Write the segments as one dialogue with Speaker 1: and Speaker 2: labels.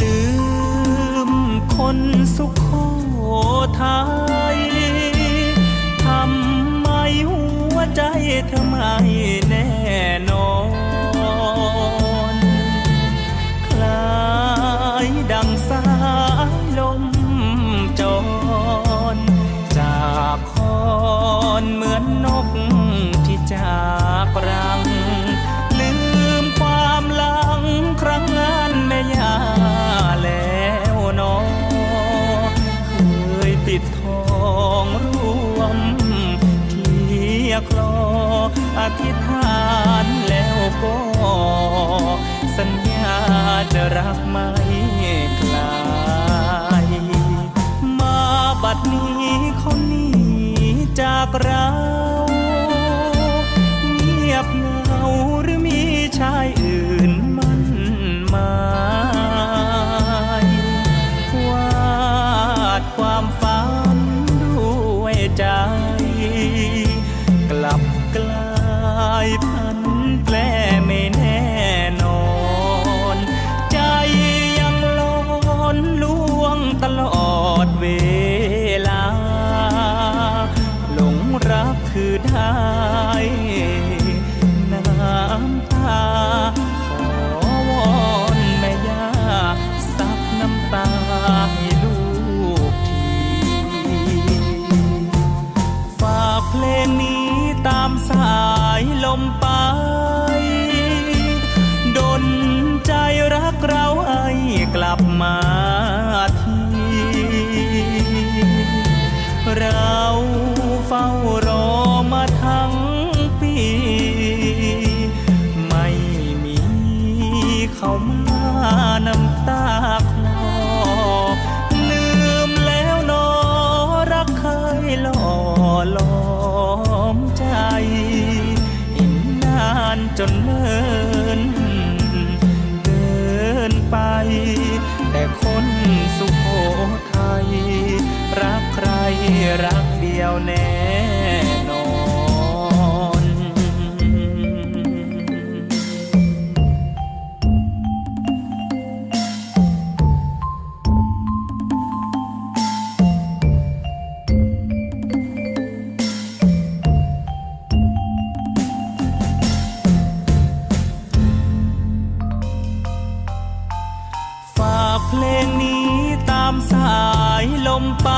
Speaker 1: ลืมคนสุขโขทัยทำไมหัวใจทำไมแน่นอน คลายดัง ธิษฐานแล้วก็ สัญญาจะรักไม่คลายมาบัดนี้เขาหนีจากเราเงียบเหงาหรือมีชายอื่นมันมาวาดความฝันด้วยใจา รักเราให้กลับมาทีเราเฝ้ารอมาทั้งปี ไม่มีเขามาน้ำตาคลอลืมแล้วนอรักเคยหล่อหลอมใจ เห็นนานจนเนิน รรักเดียวแน่นอนฝากเพลงนี้ตามสายลมไป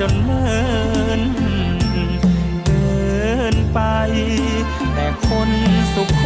Speaker 1: จนเมินเดินไป แต่คนสุโข